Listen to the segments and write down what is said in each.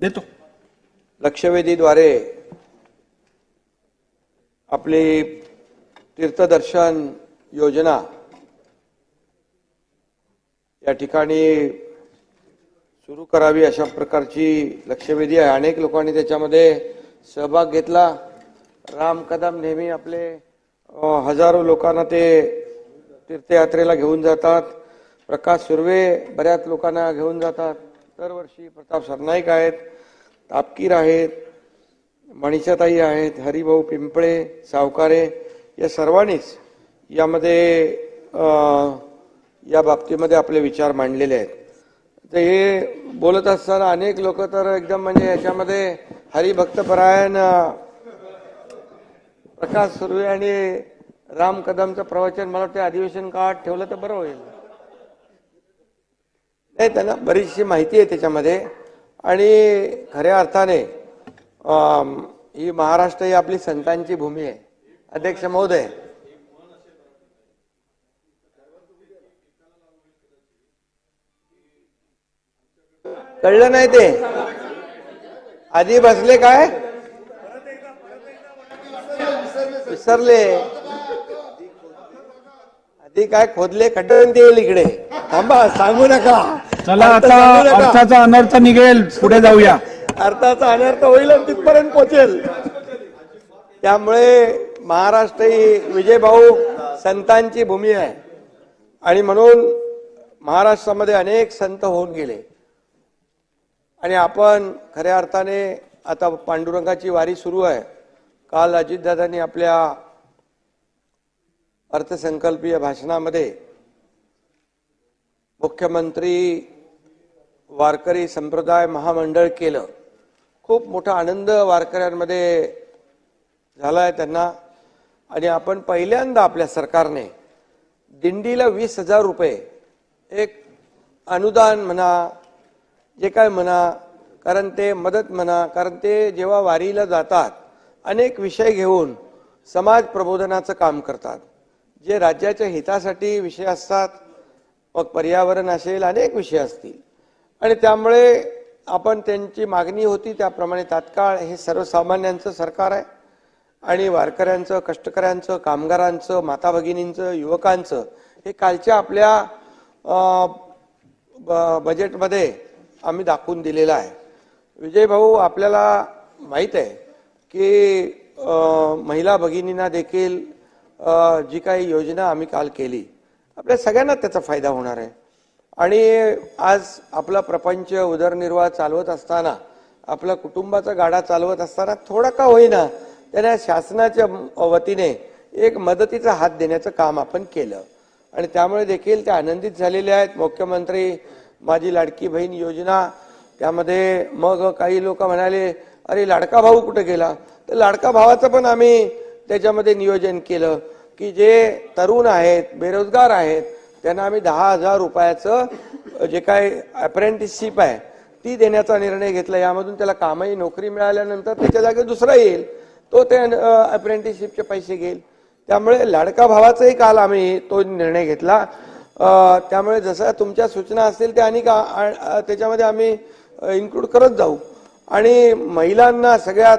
देतो. लक्षवेधीद्वारे आपली तीर्थदर्शन योजना या ठिकाणी सुरू करावी अशा प्रकारची लक्षवेधी आहे. अनेक लोकांनी त्याच्यामध्ये सहभाग घेतला. राम कदम नेहमी आपले हजारो लोकांना ते तीर्थयात्रेला घेऊन जातात. प्रकाश सुर्वे बऱ्याच लोकांना घेऊन जातात. दरवर्षी प्रताप सरनाईक आहेत तापकीर आहेत मणिषाताई आहेत हरिभाऊ पिंपळे सावकारे या सर्वांनीच यामध्ये या बाबतीमध्ये आपले विचार मांडलेले आहेत. तर हे बोलत असताना अनेक लोक तर एकदम म्हणजे याच्यामध्ये हरिभक्तपरायण प्रकाश सुर्वे आणि राम कदमचं प्रवचन मला वाटते अधिवेशन काळात ठेवलं तर बरं होईल. नाही त्यांना बरीचशी माहिती आहे त्याच्यामध्ये. आणि खऱ्या अर्थाने ही महाराष्ट्र ही आपली संतांची भूमी आहे. अध्यक्ष महोदय. कळलं नाही ते? आधी बसले काय? विसरले. आधी काय खोदले खड्डे येईल इकडे. थांबा सांगू नका. चला आता. अर्थाचा अनर्थ निघेल. पुढे जाऊया. अर्थाचा अनर्थ होईल आणि तिथपर्यंत पोहोचेल त्यामुळे महाराष्ट्र ही विजयभाऊ संतांची भूमी आहे. आणि म्हणून महाराष्ट्रामध्ये अनेक संत होऊन गेले. आणि आपण खऱ्या अर्थाने आता पांडुरंगाची वारी सुरू आहे. काल अजितदादांनी आपल्या अर्थसंकल्पीय भाषणामध्ये मुख्यमंत्री वारकरी संप्रदाय महामंडळ केलं. खूप मोठा आनंद वारकऱ्यांमध्ये झाला आहे त्यांना. आणि आपण पहिल्यांदा आपल्या सरकारने दिंडीला वीस हजार रुपये एक अनुदान म्हणा जे काय म्हणा कारण ते मदत म्हणा कारण ते जेव्हा वारीला जातात अनेक विषय घेऊन समाज प्रबोधनाचं काम करतात. जे राज्याच्या हितासाठी विषय असतात मग पर्यावरण असेल अनेक विषय असतील. आणि त्यामुळे आपण त्यांची मागणी होती त्याप्रमाणे तात्काळ हे सर्वसामान्यांचं सरकार आहे. आणि वारकऱ्यांचं कष्टकऱ्यांचं कामगारांचं माता भगिनींचं युवकांचं हे कालच्या आपल्या ब- बजेटमध्ये आम्ही दाखवून दिलेलं आहे. विजय भाऊ आपल्याला माहीत आहे की महिला भगिनींना देखील जी काही योजना आम्ही काल केली आपल्या सगळ्यांना त्याचा फायदा होणार आहे. आणि आज आपला प्रपंच उदरनिर्वाह चालवत असताना आपला कुटुंबाचा गाडा चालवत असताना थोडा का होईना त्यांना शासनाच्या वतीने एक मदतीचा हात देण्याचं काम आपण केलं. आणि त्यामुळे देखील ते आनंदित झालेले आहेत. मुख्यमंत्री माझी लाडकी बहीण योजना त्यामध्ये मग काही लोक म्हणाले अरे लाडका भाऊ कुठे गेला? तर लाडका भावाचं पण आम्ही त्याच्यामध्ये नियोजन केलं की जे तरुण आहेत बेरोजगार आहेत त्यांना आम्ही दहा हजार रुपयाचं जे काय अप्रेंटिसशिप आहे ती देण्याचा निर्णय घेतला. यामधून त्याला कामही नोकरी मिळाल्यानंतर त्याच्या जागी दुसरा येईल. तो ते अप्रेंटिसशिपचे पैसे घेईल. त्यामुळे लाडका भावाचाही काल आम्ही तो निर्णय घेतला. त्यामुळे जसं तुमच्या सूचना असतील त्या आणि त्याच्यामध्ये आम्ही इन्क्लूड करत जाऊ. आणि महिलांना सगळ्यात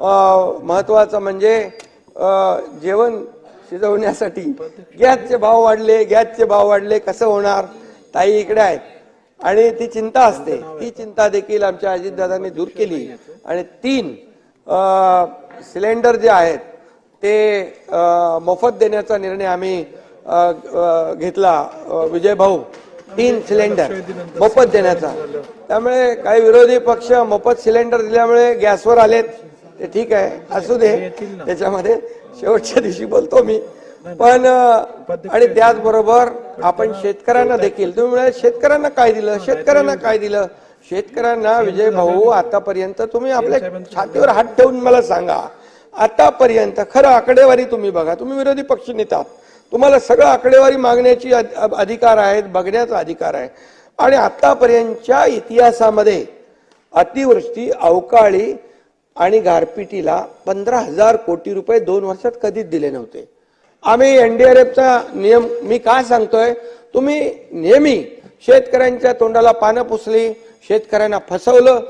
महत्त्वाचं महत्वाचं म्हणजे जेवण शिजवण्यासाठी. गॅसचे भाव वाढले गॅसचे भाव वाढले कसं होणार? ताई इकडे आहेत. आणि ती चिंता असते. ती चिंता देखील आमच्या अजितदादांनी दूर केली. आणि तीन सिलेंडर जे आहेत ते मोफत देण्याचा निर्णय आम्ही घेतला. विजय भाऊ तीन सिलेंडर मोफत देण्याचा. त्यामुळे काही विरोधी पक्ष मोफत सिलेंडर दिल्यामुळे गॅसवर आलेत. ते ठीक आहे. असू दे. त्याच्यामध्ये शेवटच्या दिवशी बोलतो मी. पण आणि त्याचबरोबर आपण शेतकऱ्यांना देखील. तुम्ही म्हणाले शेतकऱ्यांना काय दिलं? शेतकऱ्यांना काय दिलं? शेतकऱ्यांना विजय भाऊ आतापर्यंत तुम्ही आपल्या छातीवर हात ठेवून मला सांगा. आतापर्यंत खरं आकडेवारी तुम्ही बघा. तुम्ही विरोधी पक्ष नेता तुम्हाला सगळं आकडेवारी मागण्याची अध- अधिकार आहेत बघण्याचा अधिकार आहे. आणि आतापर्यंतच्या इतिहासामध्ये अतिवृष्टी अवकाळी आणि गारपिटीला पंधरा हजार कोटी रुपये दोन वर्षात कधीच दिले नव्हते. आम्ही एनडीआरएफचा नियम मी का सांगतोय? तुम्ही नेहमी शेतकऱ्यांच्या तोंडाला पानं पुसली शेतकऱ्यांना फसवलं